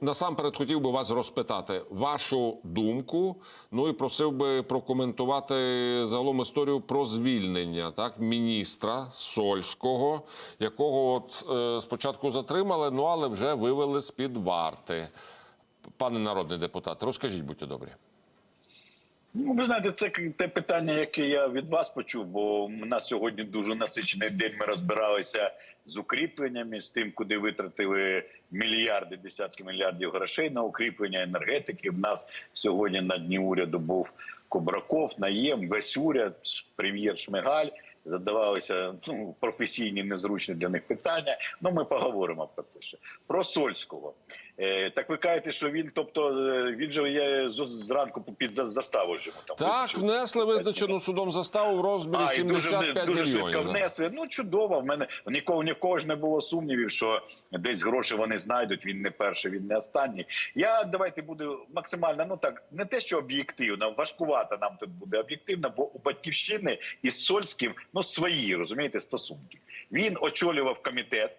Насамперед хотів би вас розпитати вашу думку. Ну і просив би прокоментувати загалом історію про звільнення так міністра Сольського, якого от е, спочатку затримали, ну але вже вивели з під варти. Пане народний депутат, розкажіть, будьте добрі. Ну, ви знаєте, це те питання, яке я від вас почув, бо у нас сьогодні дуже насичений день. Ми розбиралися з укріпленнями, з тим, куди витратили мільярди, десятки мільярдів грошей на укріплення енергетики. В нас сьогодні на дні уряду був Кобраков, Наєм, весь уряд, прем'єр Шмигаль. Задавалися ну, професійні незручні для них питання. Ну ми поговоримо про це ще про Сольського. Е, так ви кажете, що він, тобто, е, він же є зранку під за- заставу ж йому там Так, визначили. внесли визначену судом заставу в розмірі А, і дуже, 75 дуже мільйонів. да. внесли. Ну чудово. В мене нікого ні в кого ж не було сумнівів, що десь гроші вони знайдуть. Він не перший, він не останній. Я давайте буду максимально. Ну так не те, що об'єктивно, важкувато нам тут буде об'єктивно, бо у батьківщини із Сольським ну свої розумієте стосунки. Він очолював комітет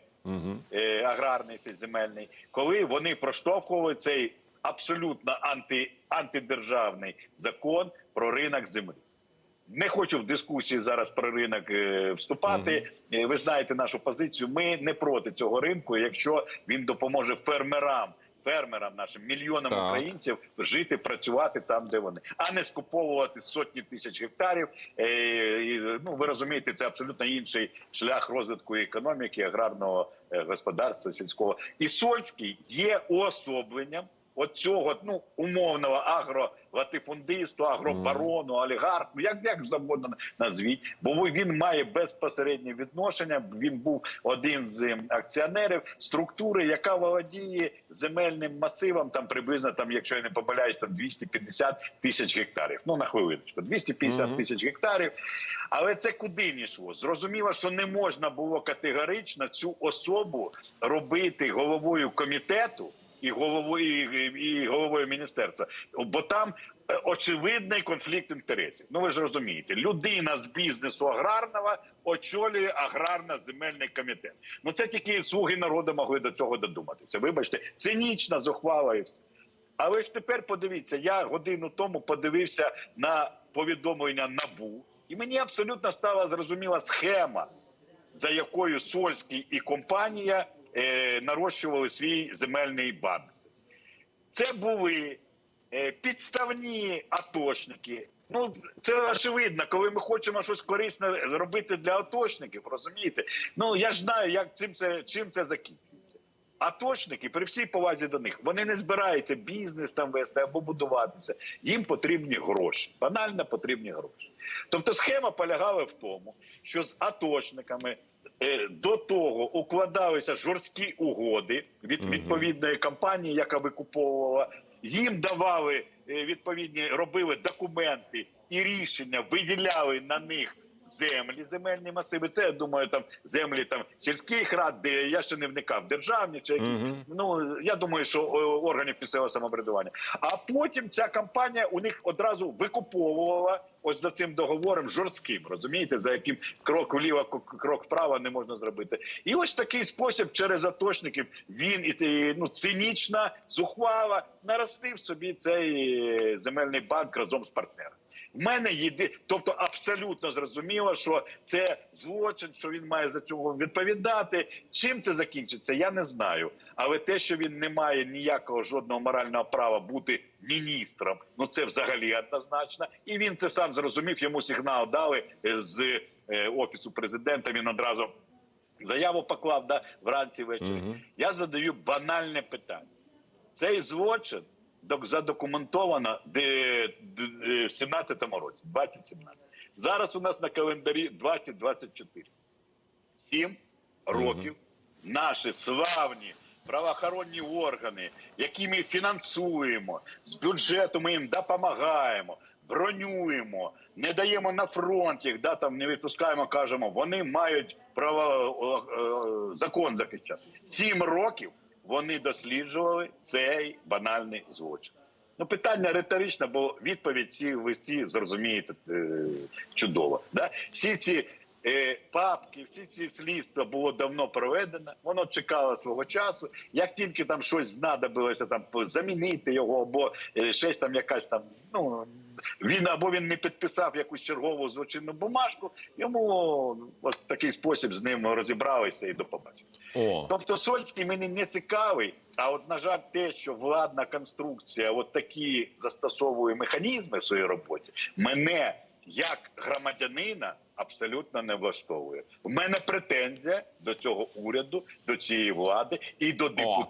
е, аграрний, цей земельний, коли вони проштовхували цей абсолютно анти, антидержавний закон про ринок землі. Не хочу в дискусії зараз про ринок е, вступати. Е, Ви знаєте нашу позицію. Ми не проти цього ринку, якщо він допоможе фермерам. Фермерам нашим мільйонам Так. українців жити, працювати там, де вони, а не скуповувати сотні тисяч гектарів. Е, ну ви розумієте, це абсолютно інший шлях розвитку економіки, аграрного е, господарства, сільського. І Сольський є уособленням оцього ну умовного агролатифундисту, агробарону, олігарху, як, як завгодно назвіть, бо він має безпосереднє відношення. Він був один з ем, акціонерів структури, яка володіє земельним масивом, там приблизно там, якщо я не помиляюсь, там 250 тисяч гектарів. Ну на хвилиночку, 250 тисяч гектарів. Але це куди не йшло? Зрозуміло, що не можна було категорично цю особу робити головою комітету і головою і, і головою міністерства, бо там е, очевидний конфлікт інтересів. Ну ви ж розумієте, людина з бізнесу аграрного очолює аграрно-земельний комітет. Ну це тільки слуги народу могли до цього додуматися. Вибачте, цинічна зухвала і все. А ви ж тепер подивіться, я годину тому подивився на повідомлення НАБУ, і мені абсолютно стала зрозуміла схема, за якою Сольський і компанія нарощували свій земельний банк. Це були е, підставні атошники. Ну це очевидно, коли ми хочемо щось корисне зробити для атошників, розумієте? Ну я ж знаю, як цим це чим це закінчується. Атошники, при всій повазі до них, вони не збираються бізнес там вести або будуватися. Їм потрібні гроші. Банально потрібні гроші. Тобто схема полягала в тому, що з атошниками е, до того укладалися жорсткі угоди від відповідної компанії, яка викуповувала. Їм давали е, відповідні, робили документи і рішення, виділяли на них землі, земельні масиви. Це я думаю, там землі там сільських рад, де я ще не вникав, державні чи якісь. Ну я думаю, що органів місцевого самоврядування. А потім ця компанія у них одразу викуповувала ось за цим договором жорстким, розумієте, за яким крок вліво, крок вправо не можна зробити. І ось такий спосіб через атошників він і ну цинічна, зухвала наростив собі цей е, земельний банк разом з партнером. В мене єди, тобто абсолютно зрозуміло, що це злочин, що він має за цього відповідати. Чим це закінчиться, я не знаю. Але те, що він не має ніякого жодного морального права бути міністром, ну це взагалі однозначно. І він це сам зрозумів. Йому сигнал дали е, з е, офісу президента. Він одразу заяву поклав да, вранці ввечері. Я задаю банальне питання. Цей злочин задокументовано е, в 17-му році, 2017. Зараз у нас на календарі 2024. Сім років наші славні правоохоронні органи, які ми фінансуємо, з бюджету ми їм допомагаємо, бронюємо, не даємо на фронт їх, да, там не відпускаємо, кажемо, вони мають право закон захищати. Сім років вони досліджували цей банальний злочин. Ну, питання риторичне, бо відповідь ці ви всі зрозумієте е, чудово. Да? Всі ці е, папки, всі ці слідства було давно проведено. Воно чекало свого часу. Як тільки там щось знадобилося, там замінити його, або е, щось там якась там, ну він або він не підписав якусь чергову злочинну бумажку. Йому от такий спосіб з ним розібралися і до побачення. О, Тобто Сольський мені не цікавий. А от на жаль, те, що владна конструкція, от такі застосовує механізми в своїй роботі, мене як громадянина абсолютно не влаштовує. У мене претензія до цього уряду, до цієї влади і до депутатів.